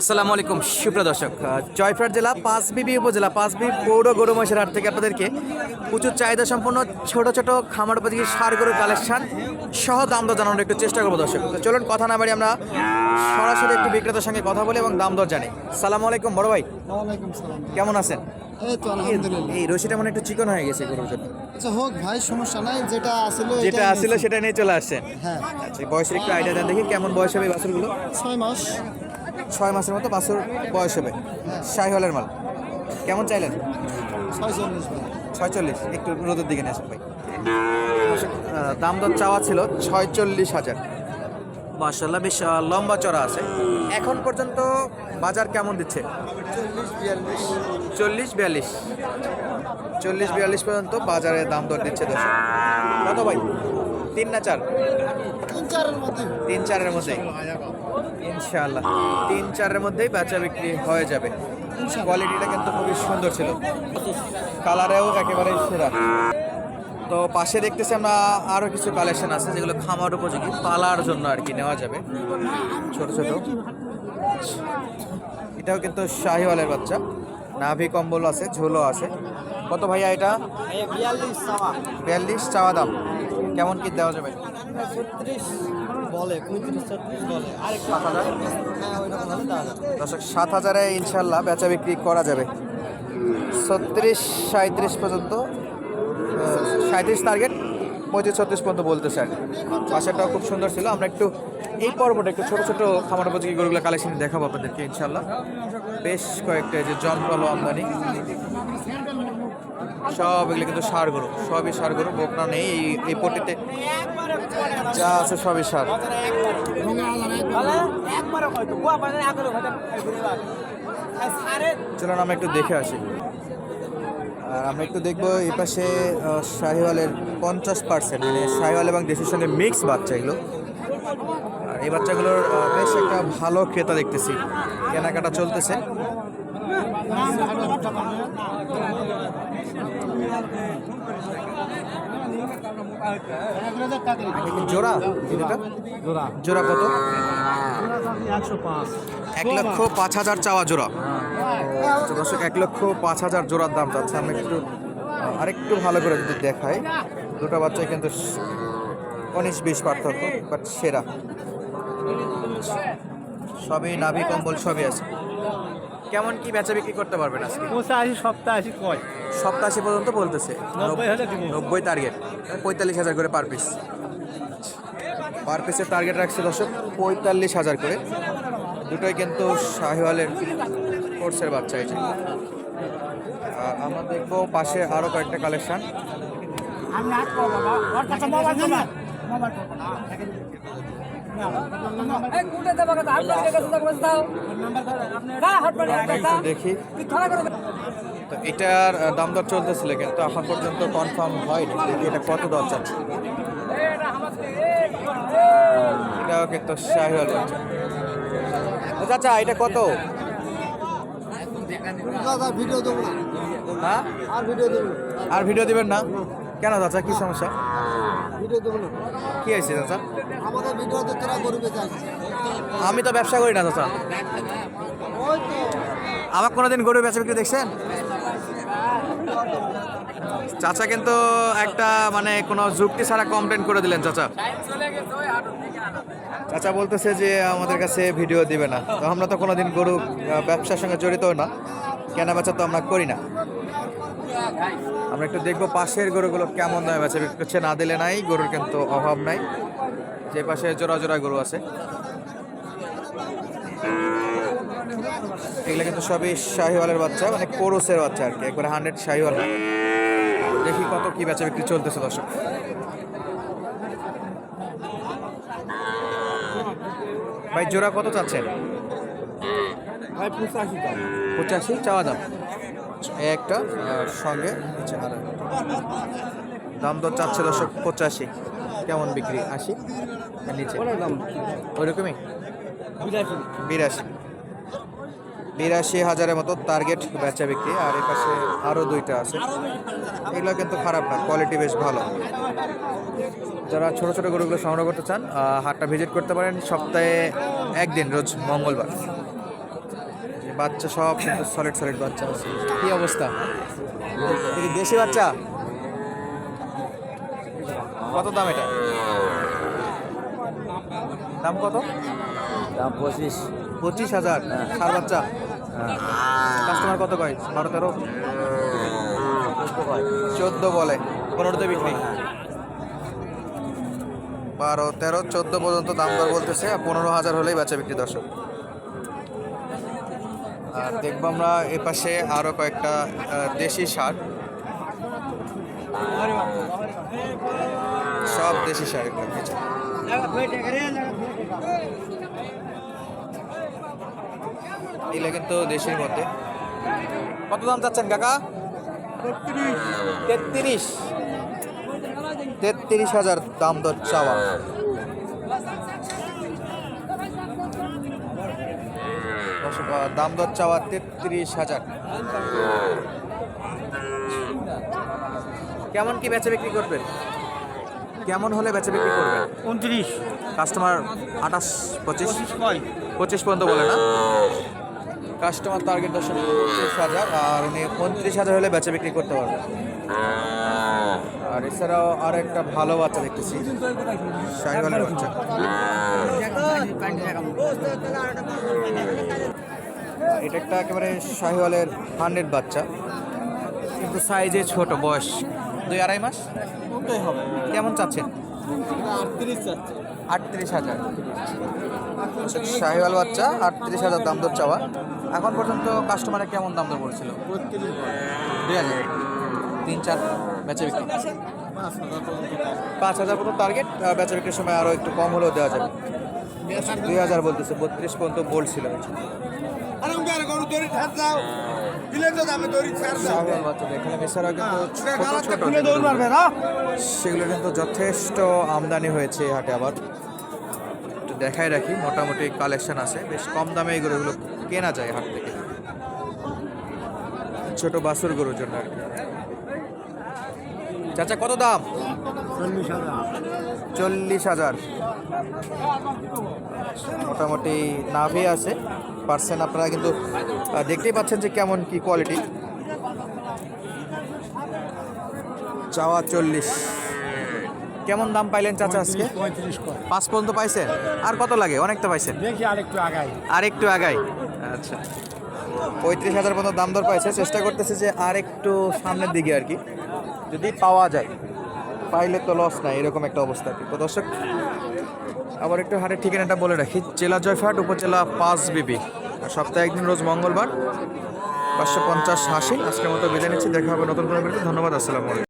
আসসালামু আলাইকুম সুপ্রিয় দর্শক জয়পুরহাট জেলা পাঁচবিবি উপজেলা পাঁচবি পৌর গরু মহিষের হাট থেকে আপনাদেরকে প্রচুর চাহিদা সম্পন্ন ছোট ছোট খামার উপযোগী সার গরুর কালেকশন সহ দাম দর জানানোর একটু চেষ্টা করব দর্শক। তো চলুন কথা না বাড়ি আমরা সরাসরি একটু বিক্রেতার সঙ্গে কথা বলি এবং দাম দর জানি। সালাম আলাইকুম বড় ভাই। কেমন আছেন? এই রশিটা মানে একটু চিকন হয়ে গেছে গরুর জন্য। আচ্ছা হোক ভাই সমস্যা নাই যেটা আসলে যেটা আসছিল সেটা নিয়ে চলে আসছেন হ্যাঁ। আচ্ছা বয়সের একটু আইডিয়া দেন দেখি কেমন বয়স হবে বাছুরগুলো। ছয় মাস। ছয় মাসের মতো বাছুর বয়স হবে। শাহিওয়ালের মাল। কেমন চাইলেন? ছয় চল্লিশ ছয়চল্লিশ। একটু রোদের দিকে নিয়ে আসুন ভাই। দাম দর চাওয়া ছিল ছয়চল্লিশ হাজার। মার্শাল্লাহ বেশ লম্বা চড়া আছে। এখন পর্যন্ত বাজার কেমন দিচ্ছে? চল্লিশ বিয়াল্লিশ। চল্লিশ বিয়াল্লিশ। পর্যন্ত বাজারে দাম দর দিচ্ছে কত ভাই? তিন না চার? তিন চারের মধ্যে। তিন চারের মধ্যেই ইনশাআল্লাহ। তিন চারের মধ্যেই বেচা বিক্রি হয়ে যাবে। কোয়ালিটিটা কিন্তু খুবই সুন্দর ছিল। কালারেও একেবারে সেরা। তো পাশে দেখতেছি আমরা আরও কিছু কালেকশন আছে যেগুলো খামার উপযোগী। পালার জন্য আর কি নেওয়া যাবে। ছোট ছোট। এটাও কিন্তু শাহিওয়ালের বাচ্চা। নাভি কম্বল আছে ঝোলো আছে। কত ভাইয়া এটা? বিয়াল্লিশ চাওয়া দাম। কেমন কি দেওয়া যাবে? ছত্রিশ বলে পঁয়ত্রিশ ছত্রিশ বলে। আরেক সাত হাজার? হ্যাঁ দর্শক সাত হাজারে ইনশাল্লাহ বেচা বিক্রি করা যাবে। ছত্রিশ সাঁত্রিশ পর্যন্ত সাঁত্রিশ টার্গেট পঁয়ত্রিশ ছত্রিশ পর্যন্ত বলতেছে আর কি। বাসাটাও খুব সুন্দর ছিল। আমরা একটু এই পর্বটা একটু ছোটো ছোটো খামার উপযোগী গরুগুলো কালেকশন দেখাবো আপনাদেরকে ইনশাল্লাহ। বেশ কয়েকটা এই যে জমকালো আমদানি। সব এগুলো কিন্তু সার গরু সবই সার গরু বোকনা নেই, এই এই পট্টিতে যা আছে সবই সার। চলুন আমরা একটু দেখে আসি। আর আমরা একটু দেখব এই পাশে শাহিওয়ালের পঞ্চাশ পার্সেন্ট মানে শাহিওয়াল এবং দেশের সঙ্গে মিক্স বাচ্চা এগুলো। আর এই বাচ্চাগুলোর বেশ একটা ভালো ক্রেতা দেখতেছি। কেনাকাটা চলতেছে। জোড়া জোড়া। কত? এক লক্ষ পাঁচ হাজার চাওয়া জোড়া। দর্শক এক লক্ষ পাঁচ হাজার জোড়ার দাম চাচ্ছে। আমরা একটু আরেকটু ভালো করে যদি দেখাই। দুটো বাচ্চাই কিন্তু উনিশ বিশ পার্থক্য বাট সেরা। সবই নাভি কম্বল সবই আছে। কেমন কি বেচা বিক্রি করতে পারবেন আজকে? পঁচাশি সপ্তাশি কয়? সপ্তাশি পর্যন্ত বলতেছে। নব্বই হলে দিব। নব্বই টার্গেট পঁয়তাল্লিশ হাজার করে পার পিস পার পিসের টার্গেট রাখছে দর্শক পঁয়তাল্লিশ হাজার করে। দুটোই কিন্তু শাহিওয়ালের কোর্সের বাচ্চা আর আমরা দেখব পাশে আরও কয়েকটা কালেকশন দেখি তো এটার দাম দর চলতেছিল কিন্তু এখন পর্যন্ত কনফার্ম হয়নি। দেখি এটা কত দর চাচ্ছে। এটাও কিন্তু শাহিওয়াল চাচা এটা কত? দাদা ভিডিও দেবো। না হ্যাঁ? আর ভিডিও দেবো। আর ভিডিও দিবেন না? কেন চাচা কি সমস্যা? ভিডিও দেবো না। কি হয়েছে চাচা? আমাদের ভিডিওতে তোরা গরু বেঁচে আমি তো ব্যবসা করি না চাচা। আমার কোনোদিন গরু বেচা বিক্রি দেখছেন? চাচা কিন্তু একটা মানে কোনো যুক্তি ছাড়া কমপ্লেন করে দিলেন চাচা। চাচা বলতেছে যে আমাদের কাছে ভিডিও দিবে না। তো আমরা তো কোনোদিন গরু ব্যবসার সঙ্গে জড়িত না। কেনা বেচা তো আমরা করি না। আমরা একটু দেখব পাশের গরুগুলো কেমন দামে বেচা বিক্রি করছে। না দিলে নাই, গরুর কিন্তু অভাব নাই। যে পাশে জোড়া জোড়া গরু আছে। এগুলো কিন্তু সবই শাহিওয়ালের বাচ্চা মানে কোরসের বাচ্চা আর কি। একবারে হান্ড্রেড শাহিওয়াল। দেখি কত কি বেচা বিক্রি চলতেছে দর্শক। ভাই, জোড়া কত চাচ্ছেন? ভাই দাম পঁচাশি চাওয়া দাম। একটা আর সঙ্গে হচ্ছে আর দাম দর চাচ্ছে দর্শক পঁচাশি। কেমন বিক্রি? আশি? নিচে। দাম? ওইরকমই? বিরাশি। বিরাশি। হাজারের মতো টার্গেট বেচা বিক্রি আর এর পাশে আরও দুইটা আছে। এগুলো কিন্তু খারাপ না কোয়ালিটি বেশ ভালো। যারা ছোট ছোট গরুগুলো সংগ্রহ করতে চান হাটটা ভিজিট করতে পারেন সপ্তাহে একদিন রোজ মঙ্গলবার। বাচ্চা সব কিন্তু সলিড সলিড বাচ্চা আছে। কি অবস্থা? দেশি বাচ্চা? কত দাম এটা? দাম কত? দাম পঁচিশ। পঁচিশ হাজার সার বাচ্চা? কাস্টমার কত কয়? বারো তেরো? চোদ্দ বলে। পনেরোতে বিক্রি? বারো তেরো চোদ্দ পর্যন্ত দাম দর বলতেছে। পনেরো হাজার হলেই বাচ্চা বিক্রি দর্শক। আর দেখব আমরা এ পাশে আরও কয়েকটা দেশি সার। সব দেশি সার এগুলো কিন্তু দেশের মধ্যে। কত দাম চাচ্ছেন কাকা? তেত্রিশ। তেত্রিশ হাজার দাম দর চাওয়া। দর্শক, দাম দর চাওয়া তেত্রিশ হাজার। কেমন কি বেচা বিক্রি করবেন? কেমন হলে বেচা বিক্রি করবেন? উনত্রিশ। কাস্টমার আঠাশ পঁচিশ? পঁচিশ পর্যন্ত বলে না? কাস্টমার টার্গেট দশ পঁচিশ হাজার আর উনি পঁয়ত্রিশ হাজার হলে বেচা বিক্রি করতে পারবে আর এছাড়াও আর একটা ভালো বাচ্চা দেখতেছি। সাইকেলের বাচ্চা। এটা একটা একেবারে শাহিওয়ালের হান্ড্রেড বাচ্চা। কিন্তু সাইজে ছোট বয়স দুই আড়াই মাস। কোনটাই হবে। কেমন চাচ্ছেন? আটত্রিশ হাজার। শাহিওয়াল বাচ্চা আটত্রিশ হাজার দাম দর চাওয়া। এখন পর্যন্ত কাস্টমারে কেমন দাম দর পড়ছিল দুই হাজার তিন চার বেচা বিক্রি। পাঁচ হাজার পর্যন্ত পাঁচ হাজার পর্যন্ত টার্গেট বেচা বিক্রির সময় আরও একটু কম হলেও দেওয়া যাবে। দুই হাজার বলতেছে বত্রিশ পর্যন্ত বলছিল শাহিওয়াল বাচ্চা এখানে এছাড়াও কিন্তু ছোট ছোট যেগুলো, সেগুলো কিন্তু যথেষ্ট আমদানি হয়েছে এই হাটে আবার। একটু দেখাই রাখি মোটামুটি কালেকশন আছে। বেশ কম দামে এই গরুগুলো কেনা যায় হাট থেকে। ছোট বাছুর গরুর জন্য আর কি। চাচা কত দাম? চল্লিশ হাজার চল্লিশ হাজার। মোটামুটি নাভি আছে। পার্সেন্ট আপনারা কিন্তু দেখতেই পাচ্ছেন যে কেমন কি কোয়ালিটি চাওয়া চল্লিশ। কেমন দাম পাইলেন চাচা আজকে? পাঁচ পর্যন্ত পাইছেন আর কত লাগে? অনেকটা পাইছেন আর একটু আগাই। আচ্ছা। পঁয়ত্রিশ হাজার পর্যন্ত দাম দর পাইছে। চেষ্টা করতেছে যে আর একটু সামনের দিকে আর কি। যদি পাওয়া যায় পাইলে তো লস নাই এরকম একটা অবস্থা আর কি। তো দর্শক আবার একটু হাটের ঠিকানাটা বলে রাখি। জেলা জয়ফাট, উপজেলা পাঁচ বিবি। আর সপ্তাহে একদিন রোজ মঙ্গলবার। পাঁচশো পঞ্চাশ হাসি আজকের মতো বিদায় নিচ্ছি। দেখা হবে নতুন কোনো ধন্যবাদ। আসসালামু আলাইকুম।